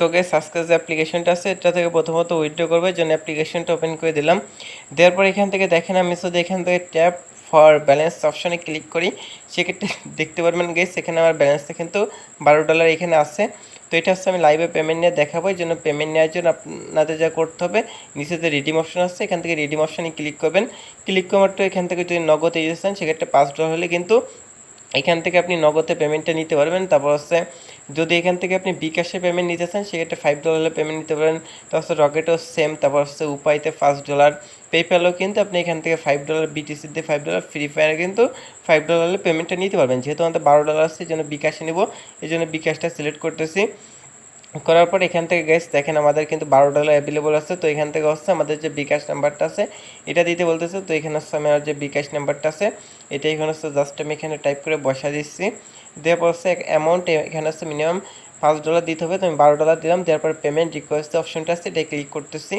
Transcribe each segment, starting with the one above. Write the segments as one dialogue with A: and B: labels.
A: তো গেস আজকে যে অ্যাপ্লিকেশনটা আছে, এটা থেকে প্রথমত উইথড্র করবে জন্য অ্যাপ্লিকেশনটা ওপেন করে দিলাম। দেওয়ার পর এখান থেকে দেখেন, আমি শুধু এখান থেকে ট্যাপ ফর ব্যালেন্স অপশানে ক্লিক করি। সেক্ষেত্রে দেখতে পারবেন গেস এখানে আমার ব্যালেন্সটা কিন্তু বারো ডলার এখানে আছে। তো এটা হচ্ছে আমি লাইভে পেমেন্ট নিয়ে দেখাবো, এই জন্য পেমেন্ট নেওয়ার জন্য আপনাদের যা করতে হবে, নিচে যে রিডিম অপশন আছে, এখান থেকে রিডিম অপশানে ক্লিক করবেন। ক্লিক করার তো এখান থেকে যদি নগদ চান, সেক্ষেত্রে পাঁচ ডলার হলে কিন্তু এখান থেকে আপনি নগদে পেমেন্টটা নিতে পারবেন। তারপর হচ্ছে, যদি এখান থেকে আপনি বিকাশে পেমেন্ট নিতে চান, সেক্ষেত্রে ফাইভ ডলারের পেমেন্ট নিতে পারেন। তারপর হচ্ছে রকেটও সেম তারপর হচ্ছে উপায়তে পাঁচ ডলার পেপ্যালও কিন্তু আপনি এখান থেকে ফাইভ ডলার বিটিসিতে ফাইভ ডলার ফ্রি ফায়ারে কিন্তু ফাইভ ডলারের পেমেন্টটা নিতে পারবেন। যেহেতু আমাদের বারো ডলার আছে, এই জন্য বিকাশে নেব। এই জন্য বিকাশটা সিলেক্ট করতেছি। করার পর এখান থেকে গ্যাস দেখেন আমাদের কিন্তু বারো ডলার অ্যাভেলেবল আছে, তো এখান থেকে হচ্ছে আমাদের যে বিকাশ নাম্বারটা আছে, এটা দিতে বলতেছে, তো এখানে হচ্ছে আমার যে বিকাশ নাম্বারটা আছে, এটা এখানে হচ্ছে জাস্ট আমি এখানে টাইপ করে বসা দিচ্ছি। দেওয়ার পর হচ্ছে অ্যামাউন্ট এখানে হচ্ছে মিনিমাম পাঁচ ডলার দিতে হবে, তো আমি বারো ডলার দিলাম, দেওয়ার পর পেমেন্ট রিকোয়েস্ট অপশনটা আছে এটা ক্লিক করতেছি।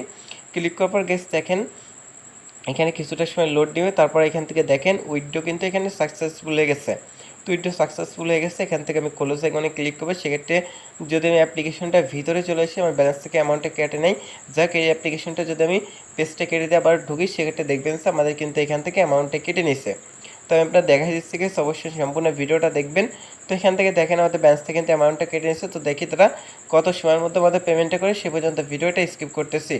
A: ক্লিক করার পর গ্যাস দেখেন এখানে কিছুটা সময় লোড দিবে, তারপর এখান থেকে দেখেন উইডো কিন্তু এখানে সাকসেসফুল হয়ে গেছে। এটা সাকসেসফুল হয়ে গেছে, এখান থেকে আমি ক্লোজ আইকনে ক্লিক করব। সেক্ষেত্রে যদি আমি অ্যাপ্লিকেশনটা ভিতরে চলে আসি, আমার ব্যালেন্স থেকে অ্যামাউন্টটা কেটে নেই। যাক, এই অ্যাপ্লিকেশনটা যদি আমি পেজটা কেটে দিয়ে আবার ঢুকি, সেক্ষেত্রে দেখবেন যে আমাদের কিন্তু এখান থেকে অ্যামাউন্টটা কেটে নিছে। তো আমি আপনার দেখা দিচ্ছি কি অবশ্যই সম্পূর্ণ ভিডিওটা দেখবেন। তো এখান থেকে দেখেন, আমাদের ব্যালেন্স থেকে কিন্তু অ্যামাউন্টটা কেটে নিচ্ছে তো দেখি তারা কত সময়ের মধ্যে আমাদের পেমেন্টটা করে, সে পর্যন্ত ভিডিওটা স্কিপ করতেছি।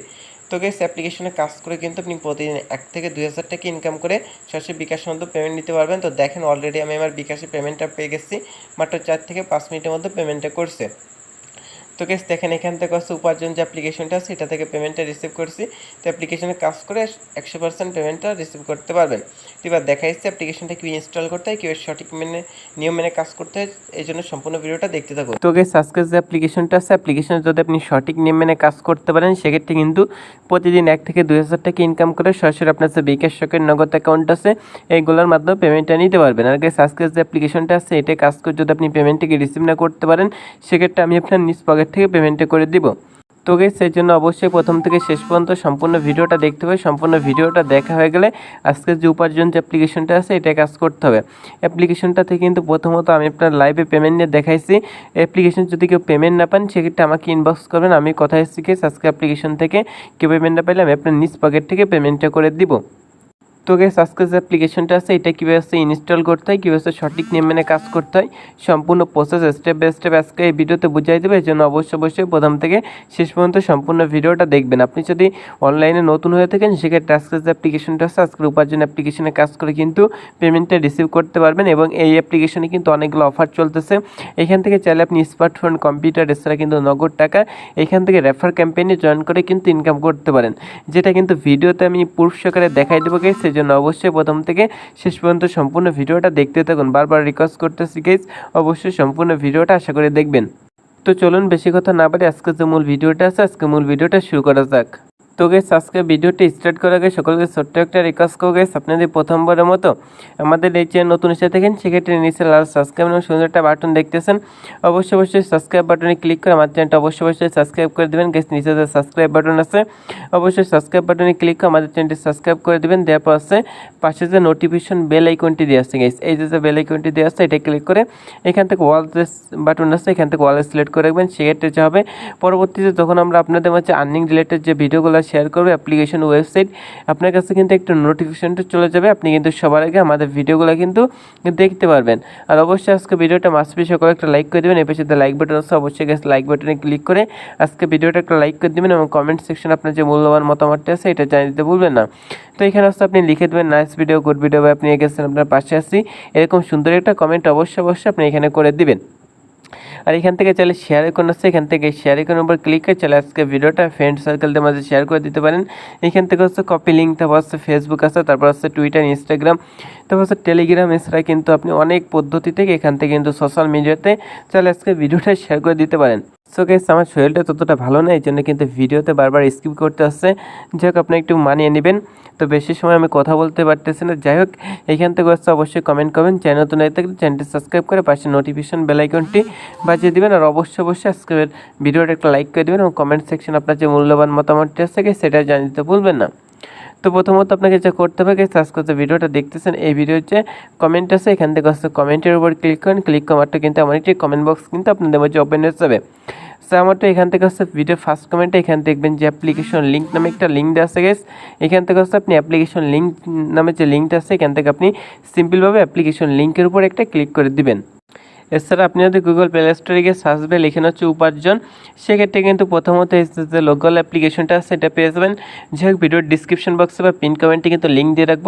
A: তো গেস অ্যাপ্লিকেশনে কাজ করে কিন্তু আপনি প্রতিদিন এক থেকে দুই হাজার টাকা ইনকাম করে সরাসরি বিকাশের মধ্যে পেমেন্ট নিতে পারবেন। তো দেখেন অলরেডি আমি আমার বিকাশে পেমেন্টটা পেয়ে গেছি। মাত্র চার থেকে পাঁচ মিনিটের মধ্যে পেমেন্টটা করছে। তো গেস দেখেন, এখান থেকে হচ্ছে উপার্জন যে অ্যাপ্লিকেশনটা এটা থেকে পেমেন্টটা রিসিভ করছি। তো অ্যাপ্লিকেশনে কাজ করে একশো পার্সেন্ট পেমেন্টটা রিসিভ করতে পারবেন। তো এবার দেখা যাচ্ছে অ্যাপ্লিকেশনটা কীভাবে ইনস্টল করতে হয়, কীভাবে সঠিক মেনে নিয়ম মেনে কাজ করতে হয়, এই জন্য সম্পূর্ণ ভিডিওটা দেখতে থাকুন। তো গেস আজকে যে অ্যাপ্লিকেশনটা আছে অ্যাপ্লিকেশনে যদি আপনি সঠিক নিয়ম মেনে কাজ করতে পারেন, সেক্ষেত্রে কিন্তু প্রতিদিন এক থেকে দুই হাজার টাকা ইনকাম করে সরাসরি আপনার যে বিকাশ শখের নগদ অ্যাকাউন্ট আছে, এইগুলোর মাধ্যমে পেমেন্টটা নিতে পারবেন। আর গেস আজকে যে অ্যাপ্লিকেশনটা আছে এটা কাজ করে যদি আপনি পেমেন্টটিকে রিসিভ না করতে পারেন, সেক্ষেত্রে আমি আপনার নিজ পকেট থেকে পেমেন্টটা করে দিব। তো গেস সেই জন্য অবশ্যই প্রথম থেকে শেষ পর্যন্ত সম্পূর্ণ ভিডিওটা দেখতে হবে। সম্পূর্ণ ভিডিওটা দেখা হয়ে গেলে আজকের যে উপার্জন যে অ্যাপ্লিকেশনটা আছে এটা কাজ করতে হবে। অ্যাপ্লিকেশনটা থেকে কিন্তু প্রথমত আমি আপনার লাইভে পেমেন্ট নিয়ে দেখাইছি। অ্যাপ্লিকেশন যদি কেউ পেমেন্ট না পান, সেক্ষেত্রে আমাকে ইনবক্স করবেন। আমি কথায় শিখে আজকে অ্যাপ্লিকেশন থেকে কেউ পেমেন্ট না পাইলে আমি আপনার নিজ পকেট থেকে পেমেন্টটা করে দিব। তো গেস আজকে যে অ্যাপ্লিকেশনটা আছে, এটা কীভাবে ইনস্টল করতে হয়, কীভাবে সঠিক নিয়ম কাজ করতে হয়, সম্পূর্ণ প্রসেস স্টেপ বাই স্টেপ আজকে এই ভিডিওতে বুঝাই দেবে। এই জন্য অবশ্যই অবশ্যই প্রথম থেকে শেষ পর্যন্ত সম্পূর্ণ ভিডিওটা দেখবেন। আপনি যদি অনলাইনে নতুন হয়ে থাকেন, সেক্ষেত্রে আজকে যে অ্যাপ্লিকেশনটা আছে, আজকের উপার্জন অ্যাপ্লিকেশনে কাজ করে কিন্তু পেমেন্টটা রিসিভ করতে পারবেন এবং এই অ্যাপ্লিকেশনে কিন্তু অনেকগুলো অফার চলতেছে। এখান থেকে চাইলে আপনি স্মার্টফোন কম্পিউটার এছাড়া কিন্তু নগদ টাকা এখান থেকে রেফার ক্যাম্পেইনে জয়েন করে কিন্তু ইনকাম করতে পারেন। যেটা কিন্তু ভিডিওতে আমি প্রুফ সহকারে দেখাই দেবো গেছে সেই জন্য অবশ্যই প্রথম থেকে শেষ পর্যন্ত সম্পূর্ণ ভিডিওটা দেখতে থাকুন। বারবার রিকোয়েস্ট করতেছি গেস অবশ্যই সম্পূর্ণ ভিডিওটা আশা করে দেখবেন। তো চলুন বেশি কথা না পারি আজকে যে মূল ভিডিওটা আছে আজকে মূল ভিডিওটা শুরু করা যাক। তো গেস আজকে ভিডিওটি স্টার্ট করার আগে সকলকে ছোট্ট একটা রিকোয়েস্ট করো গেস আপনাদের প্রথমবারের মতো আমাদের এই চ্যানেল নতুন এসে থাকেন, সেক্ষেত্রে নিচে লাল সাবস্ক্রাইব এবং সুন্দর একটা বাটন দেখতেছেন। অবশ্যই অবশ্যই সাবস্ক্রাইব বাটনে ক্লিক করে আমার চ্যানেলটা অবশ্যই অবশ্যই সাবস্ক্রাইব করে দেবেন। গেস নিচে যে সাবস্ক্রাইব বাটন আছে, অবশ্যই সাবস্ক্রাইব বাটনে ক্লিক করে আমাদের চ্যানেলটি সাবস্ক্রাইব করে দেবেন। দেওয়ার পর আছে, পাশে যে নোটিফিকেশন বেল আইকনটি দিয়ে আসছে গেস এই যে যে বেল আইকনটি দিয়ে আসছে এটা ক্লিক করে এখান থেকে ওয়াল বাটন আছে, এখান থেকে ওয়ালে সিলেক্ট করে রাখবেন। সেক্ষেত্রে যা হবে, পরবর্তীতে যখন আমরা আপনাদের মাঝে আর্নিং রিলেটেড যে ভিডিওগুলো শেয়ার করব অ্যাপ্লিকেশন ওয়েবসাইট আপনার কাছে কিন্তু একটা নোটিফিকেশনটা চলে যাবে। আপনি কিন্তু সবার আগে আমাদের ভিডিওগুলো কিন্তু দেখতে পারবেন। আর অবশ্যই আজকে ভিডিওটা মাসপি সকলে একটা লাইক করে দেবেন। এর সাথে লাইক বাটন আছে, অবশ্যই গেছে লাইক বাটনে ক্লিক করে আজকে ভিডিওটা একটা লাইক করে দেবেন এবং কমেন্ট সেকশন আপনার যে মূল্যবান মতামতটা আছে, এটা জানিয়ে দিতে ভুলবেন না। তো এখানে হচ্ছে আপনি লিখে দেবেন নাইস ভিডিও গুড ভিডিও বা আপনি গেছেন, আপনার পাশে আসছি এরকম সুন্দর একটা কমেন্ট অবশ্যই অবশ্যই আপনি এখানে করে দিবেন। আর এখান থেকে চাইলে শেয়ার আইকন আছে, এখান থেকে শেয়ার আইকনের উপর ক্লিক করে চাইলে আজকে ভিডিওটা ফ্রেন্ড সার্কেলদের মাঝে শেয়ার করে দিতে পারেন। এখান থেকে হচ্ছে কপি লিঙ্ক তারপর হচ্ছে ফেসবুক আছে, তারপর হচ্ছে টুইটার ইনস্টাগ্রাম তারপর হচ্ছে টেলিগ্রাম এছাড়া কিন্তু আপনি অনেক পদ্ধতি থেকে এখান থেকে কিন্তু সোশ্যাল মিডিয়াতে চাইলে আজকে ভিডিওটা শেয়ার করে দিতে পারেন। সো গেস আমার শরীরটা ততটা ভালো না এই জন্য কিন্তু ভিডিওতে বারবার স্কিপ করতে আসছে যাই হোক, আপনি একটু মানিয়ে নেবেন। তো বেশি সময় আমি কথা বলতে পারতেছি না। যাই হোক, এখান থেকে হচ্ছে অবশ্যই কমেন্ট করবেন। চ্যানেল নতুন হয়ে থাকলে চ্যানেলটি সাবস্ক্রাইব করে পাশে নোটিফিকেশন বেল আইকনটি বাজিয়ে দিবেন। আর অবশ্যই অবশ্যই আজকের ভিডিওটা একটা লাইক করে দেবেন এবং কমেন্ট সেকশন আপনার যে মূল্যবান মতামতটি আছে সেটা জানিয়ে দিতে ভুলবেন না। তো প্রথমত আপনাকে যা করতে হবে সার্চ করতে ভিডিওটা দেখতেছেন, এই ভিডিওর যে কমেন্ট আছে, এখান থেকে হচ্ছে কমেন্টের উপর ক্লিক করেন। ক্লিক করার কিন্তু আমার কমেন্ট বক্স কিন্তু আপনাদের মাঝে ওপেন হয়ে যাবে। সো আমার তো এখান থেকে হচ্ছে ভিডিও ফার্স্ট কমেন্টে এখান দেখবেন যে অ্যাপ্লিকেশন লিঙ্ক নামে একটা লিঙ্ক দেওয়া আছে গেস এখান থেকে হচ্ছে আপনি অ্যাপ্লিকেশন লিঙ্ক নামে যে লিঙ্কটা আছে, এখান থেকে আপনি সিম্পলভাবে অ্যাপ্লিকেশন লিঙ্কের উপর একটা ক্লিক করে দিবেন। এছাড়া আপনি যদি গুগল প্লে স্টোরে গিয়ে সার্চ দিয়ে লিখে হচ্ছে উপার্জন, সেক্ষেত্রে কিন্তু প্রথমত যে লোকাল অ্যাপ্লিকেশনটা আছে, সেটা পেয়ে যাবেন। যাই হোক ভিডিওর ডিসক্রিপশন বক্সে বা পিন কমেন্টে কিন্তু লিঙ্ক দিয়ে রাখব।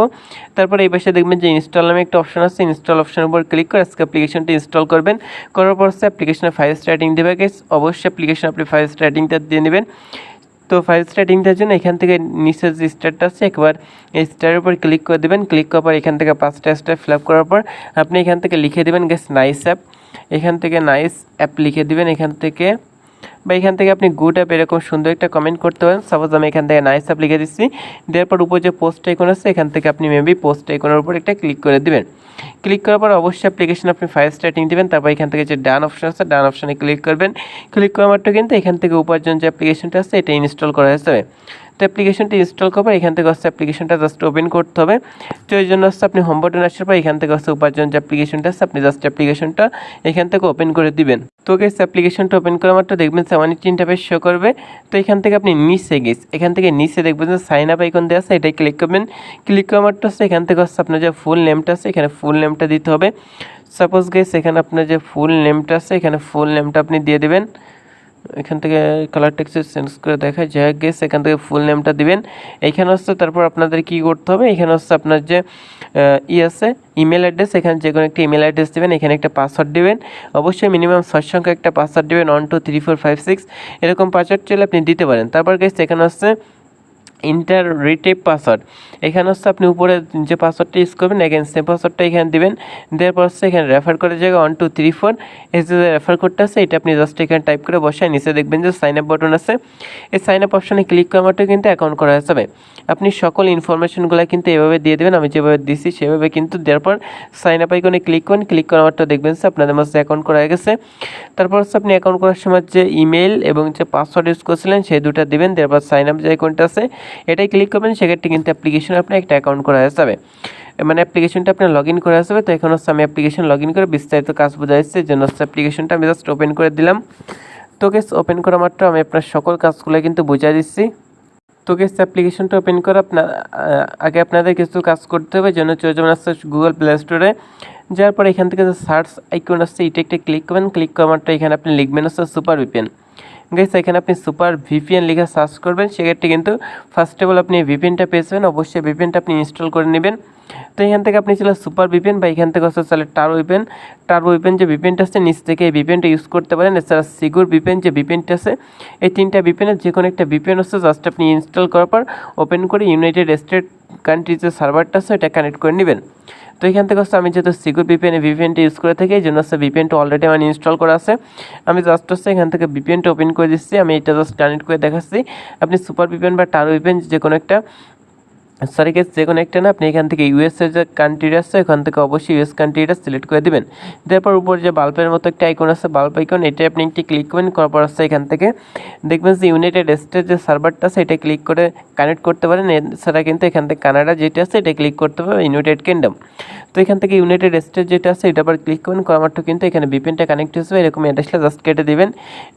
A: তারপরে এই পাশে দেখবেন যে ইনস্টল নামে একটা অপশন আছে ইনস্টল অপশনের উপর ক্লিক করে আজকে অ্যাপ্লিকেশনটা ইনস্টল করবেন। করার পর হচ্ছে অ্যাপ্লিকেশনের ফাইভ স্টার্টিং দেবে গেস অবশ্যই অ্যাপ্লিকেশন আপনি ফাইভ স্টার্টিংটা দিয়ে নেবেন। তো ফাইভ স্টার্টিংটার জন্য এখান থেকে নিচের যে স্টারটা আছে, একবার এই স্টারের উপর ক্লিক করে দেবেন। ক্লিক করার পর এখান থেকে পাঁচটা স্টার ফিল আপ করার পর আপনি এখান থেকে লিখে দেবেন গেস নাইস অ্যাপ এখান থেকে নাইস অ্যাপ লিখে দেবেন। এখান থেকে বা এখান থেকে আপনি গুড অ্যাপ এরকম সুন্দর একটা কমেন্ট করতে পারেন। সাপোজ আমি এখান থেকে নাইস অ্যাপ লিখে দিচ্ছি। দেওয়ার পর উপর যে পোস্ট আইকন আছে, এখান থেকে আপনি মেবি পোস্ট আইকনের উপর একটা ক্লিক করে দেবেন। ক্লিক করার পর অবশ্যই অ্যাপ্লিকেশন আপনি ফাইভ স্টার্টিং দেবেন। তারপর এখান থেকে যে ডান অপশন আছে ডান অপশানে ক্লিক করবেন। ক্লিক করার মাত্র কিন্তু এখান থেকে উপার্জন যে অ্যাপ্লিকেশনটা আছে, এটা ইনস্টল করা হয়ে তো অ্যাপ্লিকেশনটি ইনস্টল পর এখান থেকে হচ্ছে অ্যাপ্লিকেশনটা জাস্ট ওপেন করতে হবে। তো এই জন্য হচ্ছে আপনি হোম বাটন আসার পর এখান থেকে হচ্ছে উপার্জন যে অ্যাপ্লিকেশনটা আছে, আপনি জাস্ট অ্যাপ্লিকেশনটা এখান থেকে ওপেন করে দিবেন। তো গেস অ্যাপ্লিকেশনটা ওপেন করা মাত্র দেখবেন সেভেন তিনটা পেজ শো করবে। তো এখান থেকে আপনি নিচে গেস এখান থেকে নিচে দেখবেন যে সাইন আপ আইকন দেওয়া আছে, এটাই ক্লিক করবেন। ক্লিক করা মাত্র হচ্ছে এখান থেকে হচ্ছে আপনার যে ফুল নেমটা আছে, এখানে ফুল নেমটা দিতে হবে। সাপোজ গেস এখানে আপনার যে ফুল নেমটা আছে, এখানে ফুল নেমটা আপনি দিয়ে দেবেন। এখান থেকে কালার টেক্সে চেঞ্জ করে দেখায়। হোক গেস এখান থেকে ফুল নেমটা দিবেন। এখানে হচ্ছে তারপর আপনাদের কি করতে হবে? এখানে হচ্ছে আপনার যে ই আছে ইমেল অ্যাড্রেস এখানে যে কোনো একটা ইমেল অ্যাড্রেস দেবেন। এখানে একটা পাসওয়ার্ড দেবেন। অবশ্যই মিনিমাম ছয় সংখ্যা একটা পাসওয়ার্ড দেবেন। One two three four five six এরকম পাসওয়ার্ড চলে আপনি দিতে পারেন। তারপর গেস এখানে হচ্ছে ইন্টার রিটেপ পাসওয়ার্ড এখানে হচ্ছে আপনি উপরে যে পাসওয়ার্ডটা ইউজ করবেন এগেন সেম পাসওয়ার্ডটা এখানে দিবেন। দেওয়ার পর হচ্ছে এখানে রেফার করে জায়গা ওয়ান টু থ্রি ফোর এই যে রেফার কোডটা আছে, এটা আপনি জাস্ট এখানে টাইপ করে বসায় নিচে দেখবেন যে সাইন আপ বাটন আছে। এই সাইন আপ অপশানে ক্লিক করা মাত্র কিন্তু অ্যাকাউন্ট করা যাবে। আপনি সকল ইনফরমেশনগুলো কিন্তু এভাবে দিয়ে দেবেন, আমি যেভাবে দিছি সেভাবে কিন্তু দেওয়ার পর সাইন আপ আইকনে ক্লিক করেন। ক্লিক করা মাত্র দেখবেন যে আপনাদের মাঝে অ্যাকাউন্ট করা গেছে। তারপর হচ্ছে আপনি অ্যাকাউন্ট করার সময় যে ইমেল এবং যে পাসওয়ার্ড ইউজ করছিলেন, সেই দুটো দিবেন। দেওয়ার পর সাইন আপ যে আইকনটা আছে এটাই ক্লিক করবেন, সেক্ষেত্রে কিন্তু অ্যাপ্লিকেশন আপনার একটা অ্যাকাউন্ট করা যাবে মানে অ্যাপ্লিকেশনটা আপনার লগ ইন করে আসবে তো এখন হচ্ছে আমি অ্যাপ্লিকেশন লগ ইন করে বিস্তারিত কাজ বোঝা যাচ্ছে জন্য হচ্ছে অ্যাপ্লিকেশনটা আমি জাস্ট ওপেন করে দিলাম। তো গেস ওপেন করা মাত্র আমি আপনার সকল কাজগুলো কিন্তু বুঝাই দিচ্ছি। তো গেস অ্যাপ্লিকেশনটা ওপেন করে আপনার আগে আপনাদের কিছু কাজ করতে হবে জন্য চলে যাবেন আসছে গুগল প্লে স্টোরে যাওয়ার পর এখান থেকে যে সার্চ আইকন আসছে এটা একটা ক্লিক করবেন ক্লিক করা মাত্র এখানে আপনি লিখবেন হচ্ছে সুপার ভিপিএন গাইস এখানে আপনি সুপার ভিপিএন লিখে সার্চ করবেন সেক্ষেত্রে কিন্তু ফার্স্ট অফ অল আপনি ভিপিএনটা পেয়েছেন অবশ্যই ভিপিএনটা আপনি ইনস্টল করে নেবেন তো এখান থেকে আপনি চলে সুপার ভিপিএন বা এখান থেকে হচ্ছে চলে টার উইপেন টার উইপেন যে ভিপিএনটা আছে নিচ থেকে এই ভিপিএনটা ইউজ করতে পারেন এছাড়া সিগুর ভিপিএন যে ভিপিএনটা আছে এই তিনটা ভিপিএনের যে কোনো একটা ভিপিএন হচ্ছে জাস্ট আপনি ইনস্টল করার পর ওপেন করে ইউনাইটেড স্টেট কান্ট্রির যে সার্ভারটা আছে এটা কানেক্ট করে নেবেন তো এখান থেকে হচ্ছে আমি যেহেতু সিকিউর ভিপিএন ভিপিএনটা ইউজ করে থাকি এই জন্য হচ্ছে ভিপিএনটা অলরেডি আমার ইনস্টল করা আছে। আমি জাস্ট হচ্ছে এখান থেকে ভিপিএনটা ওপেন করে দিচ্ছি, আমি এটা জাস্ট কানেক্ট করে দেখাচ্ছি। আপনি সুপার ভিপিএন বা টার ভিপিএন যে কোনো একটা সরি গেস যে কোনো একটা না আপনি এখান থেকে ইউএসের যে কান্ট্রিটা আছে এখান থেকে অবশ্যই ইউএস কান্ট্রিটা সিলেক্ট করে দেবেন। তারপর উপর যে বাল্বের মতো একটা আইকন আছে বাল্ব আইকন এটা আপনি একটি ক্লিক করবেন, করার পর এখান থেকে দেখবেন যে ইউনাইটেড স্টেট যে সার্ভারটা আছে, এটা ক্লিক করে কানেক্ট করতে পারেন। এছাড়া কিন্তু এখান থেকে কানাডা যেটা আছে, এটা ক্লিক করতে পারবে ইউনাইটেড কিংডম তো এখান থেকে ইউনাইটেড স্টেট যেটা আছে, এটা আবার ক্লিক করবেন করা মাত্র কিন্তু এখানে ভিপিএনটা কানেক্ট হচ্ছে এরকম অ্যাড্রেসটা জাস্ট কেটে দেবেন।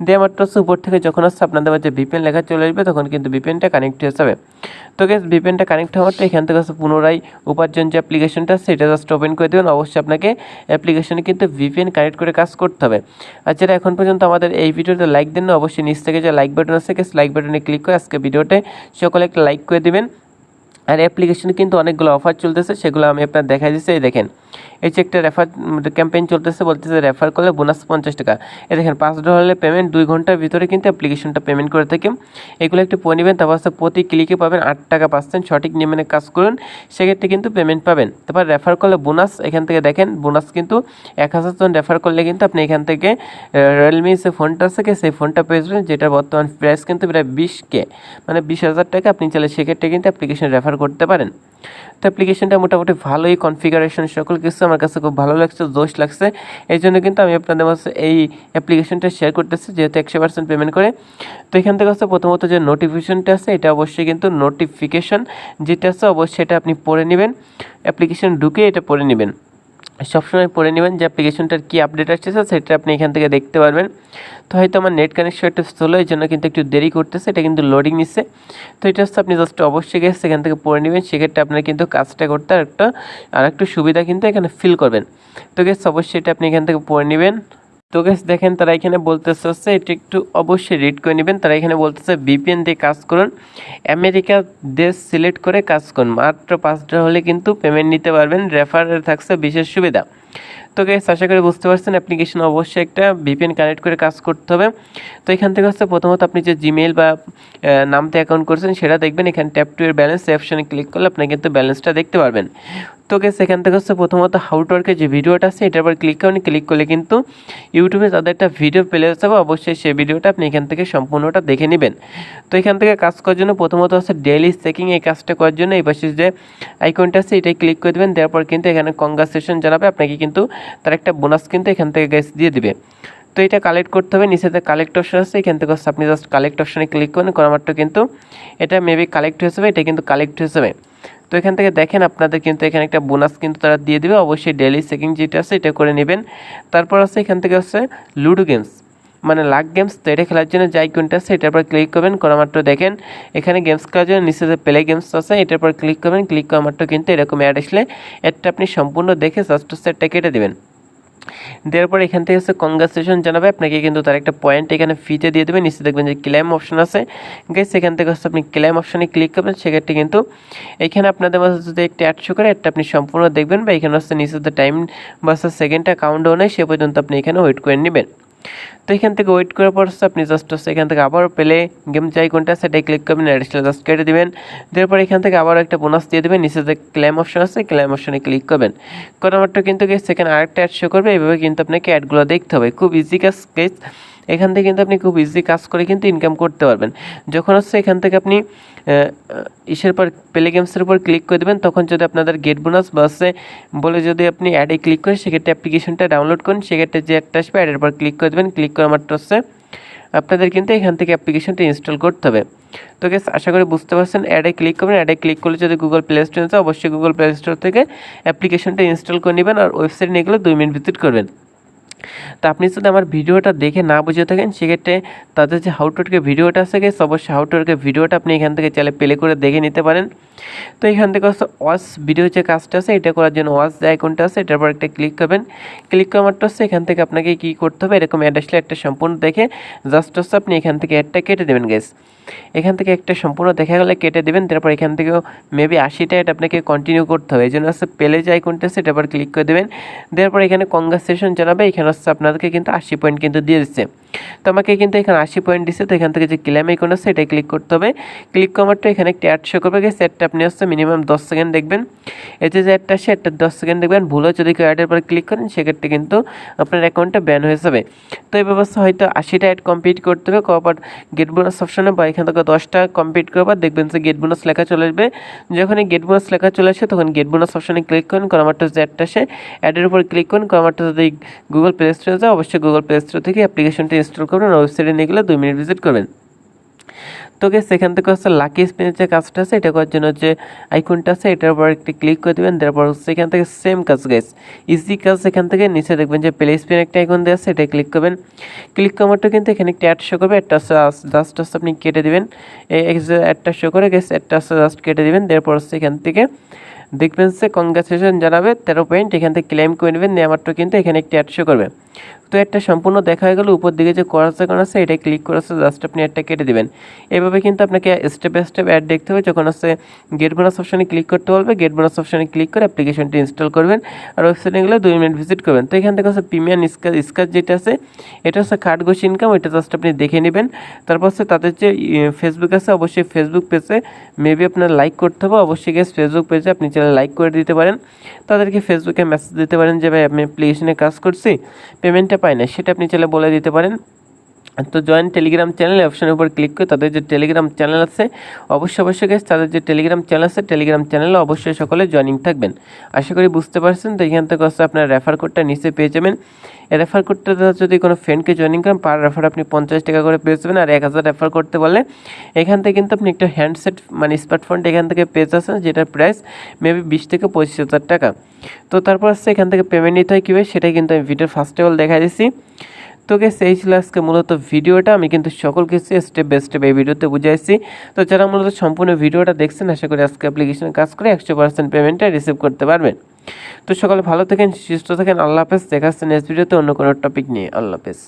A: দেওয়া মাত্র উপর থেকে যখন আসছে আপনাদের মাঝে ভিপিএন লেখা চলে আসবে, তখন কিন্তু ভিপিএনটা কানেক্ট হয়ে যাবে। তো গেস ভিপিএনটা কানেক্ট হওয়ার এখান থেকে পুনরায় উপার্জন যে অ্যাপ্লিকেশনটা সেটা জাস্ট ওপেন করে দেবেন। অবশ্যই আপনাকে অ্যাপ্লিকেশনে কিন্তু ভিপিএন কানেক্ট করে কাজ করতে হবে। আর যারা এখন পর্যন্ত আমাদের এই ভিডিওতে লাইক দেন না অবশ্যই নিচ থেকে যে লাইক বাটন আছে লাইক বাটনে ক্লিক করে আজকে ভিডিওতে সকলে একটা লাইক করে দেবেন। আর অ্যাপ্লিকেশনে কিন্তু অনেকগুলো অফার চলতেছে, সেগুলো আমি আপনার দেখাই দিচ্ছি। এই দেখেন এই যে একটা রেফার ক্যাম্পেইন চলতেছে বলতেছে রেফার করলে বোনাস পঞ্চাশ টাকা। এ দেখেন, পাঁচ ডলারের পেমেন্ট দুই ঘণ্টার ভিতরে কিন্তু অ্যাপ্লিকেশনটা পেমেন্ট করে থাকি। এগুলো একটু পরে নেবেন, তারপর প্রতি ক্লিকে পাবেন আট টাকা পাচ্ছেন। সঠিক নিয়মে কাজ করুন, সেক্ষেত্রে কিন্তু পেমেন্ট পাবেন। তারপর রেফার করলে বোনাস এখান থেকে দেখেন বোনাস কিন্তু এক হাজার জন রেফার করলে কিন্তু আপনি এখান থেকে রিয়েলমি যে ফোনটা আছে সেই ফোনটা পেয়ে যাবেন, যেটার বর্তমান প্রাইস কিন্তু প্রায় বিশ কে। মানে বিশ হাজার টাকা আপনি চাইলে সেক্ষেত্রে কিন্তু অ্যাপ্লিকেশন রেফার করতে পারেন। তো অ্যাপ্লিকেশনটা মোটামুটি ভালোই কনফিগারেশন সকল কিছু আমার কাছে খুব ভালো লাগছে, জোশ লাগছে। এই জন্য কিন্তু আমি আপনাদের মাঝে এই অ্যাপ্লিকেশনটা শেয়ার করতেছি, যেহেতু একশো পার্সেন্ট পেমেন্ট করে। তো এখান থেকে হচ্ছে প্রথমত যে নোটিফিকেশনটা আছে, এটা অবশ্যই কিন্তু নোটিফিকেশন যেটা আছে, অবশ্যই এটা আপনি পড়ে নেবেন। অ্যাপ্লিকেশন ঢুকে এটা পড়ে নেবেন। সবসময় পড়ে নেবেন যে অ্যাপ্লিকেশনটার কী আপডেট আসছে সেটা আপনি এখান থেকে দেখতে পারবেন। তো হয়তো আমার নেট কানেকশন একটু স্লো এই জন্য কিন্তু একটু দেরি করতেছে, এটা কিন্তু লোডিং নিচ্ছে। তো এটা হচ্ছে আপনি জাস্ট অবশ্যই গেছে সেখান থেকে পড়ে নেবেন, সেক্ষেত্রে আপনার কিন্তু কাজটা করতে আর একটা আর একটু সুবিধা কিন্তু এখানে ফিল করবেন। তো গেছে অবশ্যই এটা আপনি এখান থেকে পড়ে নেবেন। তো গেস দেখেন তারা এখানে বলতেছে হচ্ছে, এটা একটু অবশ্যই রিড করে নেবেন। তারা এখানে বলতেছে বিপিএন দিয়ে কাজ করুন। আমেরিকা দেশ সিলেক্ট করে কাজ করুন। মাত্র পাঁচটা হলে কিন্তু পেমেন্ট নিতে পারবেন। রেফারের থাকছে বিশেষ সুবিধা। তো গেস আশা করি বুঝতে পারছেন অ্যাপ্লিকেশন অবশ্যই একটা ভিপিএন কানেক্ট করে কাজ করতে হবে। তো এখান থেকে হচ্ছে প্রথমত আপনি যে জিমেল বা নামতে অ্যাকাউন্ট করছেন, সেটা দেখবেন। এখানে ট্যাপ টু এর ব্যালেন্স অপশানে ক্লিক করলে আপনি কিন্তু ব্যালেন্সটা দেখতে পারবেন। তো গেস এখান থেকে হচ্ছে প্রথমত হাউ টু ওয়ার্কের যে ভিডিওটা আছে, এটার উপর ক্লিক করেন ক্লিক করলে কিন্তু ইউটিউবে তাদের একটা ভিডিও পেলে যাবে অবশ্যই সেই ভিডিওটা আপনি এখান থেকে সম্পূর্ণটা দেখে নেবেন। তো এখান থেকে কাজ করার জন্য প্রথমত হচ্ছে ডেইলি চেকিং এই কাজটা করার জন্য এই পাশে যে আইকনটা আছে, এটাই ক্লিক করে দেবেন তারপর কিন্তু এখানে কংগ্রাচুলেশন জানাবে, আপনাকে কিন্তু তার একটা বোনাস কিন্তু এখান থেকে গ্যাস দিয়ে দিবে। তো এটা কালেক্ট করতে হবে নিচেতে কালেক্ট অপশন আছে, এখান থেকে হচ্ছে আপনি জাস্ট কালেক্ট অপশনে ক্লিক করেন করা মাত্র কিন্তু এটা মেবি কালেক্ট হয়ে যাবে, এটা কিন্তু কালেক্ট হয়ে যাবে। তো এখান থেকে দেখেন আপনাদের কিন্তু এখানে একটা বোনাস কিন্তু তারা দিয়ে দেবে। অবশ্যই ডেলি চেকিং যেটা আছে এটা করে নেবেন। তারপর আছে এখান থেকে হচ্ছে লুডো গেমস মানে লাক গেমস তো এটা খেলার জন্য যে কোনটা আছে, এটার পর ক্লিক করবেন। করা মাত্র দেখেন, এখানে গেমস খেলার জন্য নিচে যে প্লে গেমস আছে, এটার পর ক্লিক করবেন। ক্লিক করা মাত্র কিন্তু এরকম অ্যাড আসলে অ্যাডটা আপনি সম্পূর্ণ দেখে জাস্ট সেটটা কেটে দেবেন। দেওয়ার পর এখান থেকে হচ্ছে কংগ্রাচুলেশন জানাবে। আপনাকে কিন্তু তার একটা পয়েন্ট এখানে ফিতে দিয়ে দেবে। নিচে দেখবেন যে ক্লেম অপশন আছে। গাইস এখান থেকে হচ্ছে আপনি ক্লেম অপশনে ক্লিক করবেন। সেক্ষেত্রে কিন্তু এখানে আপনাদের মাঝে যদি একটা অ্যাড শো করে একটা আপনি সম্পূর্ণ দেখবেন বা এখানে হচ্ছে নিচে টাইম বা সেকেন্ডটা কাউন্ট হয় সে পর্যন্ত আপনি এখানে ওয়েট করে নেবেন। তো এখান থেকে ওয়েট করার পর আপনি জাস্ট হচ্ছে এখান থেকে আবার পেলে গেম চাই কোনটা সেটাই ক্লিক করবেন অ্যাডিশনাল জাস্ট কেটে দেবেন। তারপর এখান থেকে আবার একটা বোনাস দিয়ে দেবেন, নিচে যে ক্লেম অপশন আছে ক্লেম অপশনে ক্লিক করবেন। করার মাত্র কিন্তু সেখানে আরেকটা অ্যাড শো করবে, এইভাবে কিন্তু আপনাকে অ্যাডগুলো দেখতে হবে। খুব ইজি কাজ কেস এখান থেকে কিন্তু আপনি খুব ইজি কাজ করে কিন্তু ইনকাম করতে পারবেন। যখন হচ্ছে এখান থেকে আপনি ইসের পর প্লে গেমসের উপর ক্লিক করে দেবেন, তখন যদি আপনাদের গেট বোনাস বা হচ্ছে বলে যদি আপনি অ্যাডে ক্লিক করেন, সেক্ষেত্রে অ্যাপ্লিকেশনটা ডাউনলোড করেন, সেক্ষেত্রে যে অ্যাডটা আসবে অ্যাডের পর ক্লিক করে দেবেন ক্লিক করা মাত্র হচ্ছে, আপনাদের কিন্তু এখান থেকে অ্যাপ্লিকেশনটা ইনস্টল করতে হবে। তো গেস আশা করি বুঝতে পারছেন অ্যাডে ক্লিক করবেন অ্যাডে ক্লিক করলে যদি গুগল প্লে স্টোর অবশ্যই গুগল প্লে স্টোর থেকে অ্যাপ্লিকেশনটা ইনস্টল করে নেবেন আর ওয়েবসাইট নিয়ে গেলে দুই মিনিট ভিজিট করবেন। তো আপনি যদি আমার ভিডিওটা দেখে না বুঝে থাকেন, সেক্ষেত্রে তাদের যে হাউটওয়ার্কের ভিডিওটা আছে গেছে অবশ্যই হাউটওয়ার্কের ভিডিওটা আপনি এখান থেকে চাইলে প্লে করে দেখে নিতে পারেন। তো এখান থেকে হচ্ছে ওয়াচ ভিডিও যে কাজটা আছে, এটা করার জন্য ওয়াচ যে আইকনটা আছে, এটার পর একটা ক্লিক করবেন। ক্লিক করা মাত্র হচ্ছে এখান থেকে আপনাকে কী করতে হবে, এরকম অ্যাড আসলে একটা সম্পূর্ণ দেখে জাস্ট হচ্ছে আপনি এখান থেকে অ্যাডটা কেটে দেবেন গেস এখান থেকে একটা সম্পূর্ণ দেখা গেলে কেটে দেবেন, তারপর এখান থেকেও মেবি আশিটা এটা আপনাকে কন্টিনিউ করতে হবে। এই জন্য হচ্ছে পেলে যে আইকনটা আছে এটার পর ক্লিক করে দেবেন। দেওয়ার এখানে কংগ্রাচুলেশন জানাবে এখানে হচ্ছে আপনাদেরকে কিন্তু আশি পয়েন্ট কিন্তু দিয়ে দিচ্ছে। তো আমাকে কিন্তু এখানে আশি পয়েন্ট দিচ্ছে তো এখান থেকে যে ক্লেম আইকন আছে এটাই ক্লিক করতে হবে। ক্লিক করার এখানে একটা অ্যাড শো করবে গেছে অ্যাডটা আপনি হচ্ছে মিনিমাম দশ সেকেন্ড দেখবেন। এতে যে অ্যাডটা আসে একটা দশ সেকেন্ড দেখবেন। ভুলও যদি কেউ অ্যাডের পর ক্লিক করেন, সেক্ষেত্রে কিন্তু আপনার অ্যাকাউন্টটা ব্যান হয়ে যাবে। তো এই ব্যবস্থা হয়তো আশিটা অ্যাড কমপ্লিট করতে হবে। কবার গেট বোনাস অপশনে বা এখান থেকে দশটা কমপ্লিট করবার, দেখবেন যে গেট বোনাস লেখা চলে আসবে। যখন গেট বোনাস লেখা চলে আসে, তখন গেট বোনাস অপশনে ক্লিক করুন ক্রমাটো যে অ্যাডটা আসে। অ্যাডের উপর ক্লিক করুন ক্রমাটো যদি গুগল প্লে স্টোরে যায়, অবশ্যই গুগল প্লে স্টোর থেকে অ্যাপ্লিকেশনটি ইনস্টল করবেন ওয়েবসাইটে নিয়ে গেলে দুই মিনিট ভিজিট করবেন। তো গেস সেখান থেকে হচ্ছে লাকি স্পিনের যে কাজটা আছে, এটা করার জন্য যে আইকনটা আছে, এটার উপর একটি ক্লিক করে দেবেন তারপর এখান থেকে সেম কাজ গেস ইজি কাজ এখান থেকে, নিচে দেখবেন যে প্লে স্পিন একটা আইকন দেওয়া আছে, এটা ক্লিক করবেন। ক্লিক করার কিন্তু এখানে একটা অ্যাড শো করবে একটা জাস্ট হচ্ছে আপনি কেটে দেবেন। এই অ্যাডটা শো করে গেছে হচ্ছে জাস্ট কেটে দেবেন তারপর এখান থেকে দেখবেন সে কংগ্রাচুলেশন জানাবে, তেরো পয়েন্ট এখান থেকে ক্লেম করে নেবেন নেওয়া মাত্র কিন্তু এখানে একটি অ্যাড শো করবে। তো একটা সম্পূর্ণ দেখা হয়ে গেল, উপর দিকে যে করার আইকন আছে এটা ক্লিক করে আছে জাস্ট আপনি একটা কেটে দেবেন। এভাবে কিন্তু আপনাকে স্টেপ বাই স্টেপ অ্যাড দেখতে হবে, যখন আছে গেট বোনাস অপশনে ক্লিক করতে বলবে গেট বোনাস অপশানে ক্লিক করে অ্যাপ্লিকেশনটি ইনস্টল করবেন আর ওয়েবসাইটে গেলে দুই মিনিট ভিজিট করবেন। তো এখান থেকে হচ্ছে প্রিমিয়াম স্কার স্কার যেটা আছে, এটা হচ্ছে খাটগোশ ইনকাম ওইটা জাস্ট আপনি দেখে নেবেন। তারপর হচ্ছে তাদের যে ফেসবুক আছে, অবশ্যই ফেসবুক পেজে মেবি আপনার লাইক করতে হবে। অবশ্যই গেস ফেসবুক পেজে আপনি চাইলে লাইক করে দিতে পারেন। তাদেরকে ফেসবুকে মেসেজ দিতে পারেন যে, ভাই, আমি অ্যাপ্লিকেশনে কাজ করছি পেমেন্টটা পাই না। সেটা আপনি চাইলে বলে দিতে পারেন। তো জয়েন টেলিগ্রাম চ্যানেল অপশনের উপর ক্লিক করে তাদের যে টেলিগ্রাম চ্যানেল আছে, অবশ্যই অবশ্যই guys তাদের যে টেলিগ্রাম চ্যানেল আছে টেলিগ্রাম চ্যানেলে অবশ্যই সকলে জয়েনিং থাকবেন। আশা করি বুঝতে পারছেন, তো এখান থেকে হচ্ছে আপনার রেফার কোডটা নিচে পেয়ে যাবেন। রেফার কোডটা যদি কোনো ফ্রেন্ডকে জয়েনিং করেন পার রেফার আপনি পঞ্চাশ টাকা করে পেয়ে যাবেন আর এক হাজার রেফার করতে বললে, এখান থেকে কিন্তু আপনি একটা হ্যান্ডসেট মানে স্মার্টফোনটা এখান থেকে পেয়ে যাচ্ছেন, যেটার প্রাইস মেবি বিশ থেকে পঁচিশ হাজার টাকা। তো তারপর হচ্ছে এখান থেকে পেমেন্ট নিতে হয় কীভাবে, সেটাই কিন্তু আমি ভিডিওর ফার্স্ট অল দেখা দিচ্ছি। তো গেস এই ছিল আজকে মূলত ভিডিওটা। আমি কিন্তু সকল কিছু স্টেপ বাই স্টেপ এই ভিডিওতে বুঝাইছি। তো যারা মূলত সম্পূর্ণ ভিডিওটা দেখছেন, আশা করি আজকে অ্যাপ্লিকেশনে কাজ করে একশো পার্সেন্ট পেমেন্টটা রিসিভ করতে পারবেন। তো সকালে ভালো থাকেন, সুস্থ থাকেন, আল্লাহ হাফেজ। দেখাচ্ছেন নেক্সট ভিডিওতে অন্য কোনো টপিক নিয়ে। আল্লাহ হাফেজ।